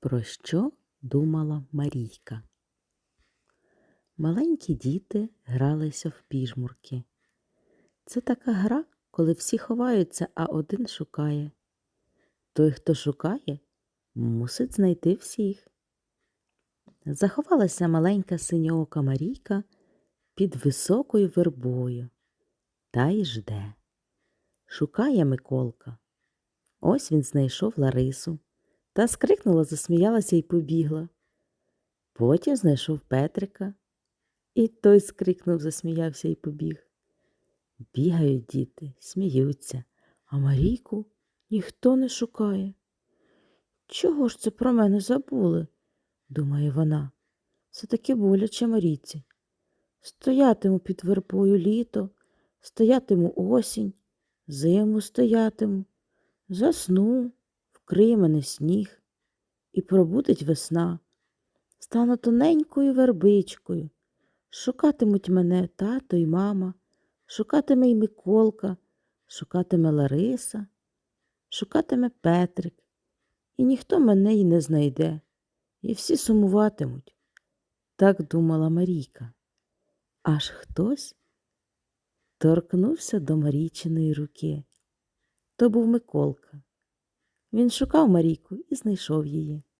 Про що думала Марійка? Маленькі діти гралися в піжмурки. Це така гра, коли всі ховаються, а один шукає. Той, хто шукає, мусить знайти всіх. Заховалася маленька синьоока Марійка під високою вербою та й жде. Шукає Миколка. Ось він знайшов Ларису та скрикнула, засміялася і побігла. Потім знайшов Петрика, і той скрикнув, засміявся і побіг. Бігають діти, сміються, а Марійку ніхто не шукає. Чого ж це про мене забули? думає вона. Це таки боляче Марійці. Стоятиму під вербою літо, стоятиму осінь, зиму стоятиму, засну, вкриє мене сніг, і пробудить весна. Стану тоненькою вербичкою. Шукатимуть мене тато й мама, шукатиме й Миколка, шукатиме Лариса, шукатиме Петрик, і ніхто мене й не знайде, і всі сумуватимуть. Так думала Марійка. Аж хтось торкнувся до Марійчиної руки. То був Миколка. Він шукав Марійку і знайшов її.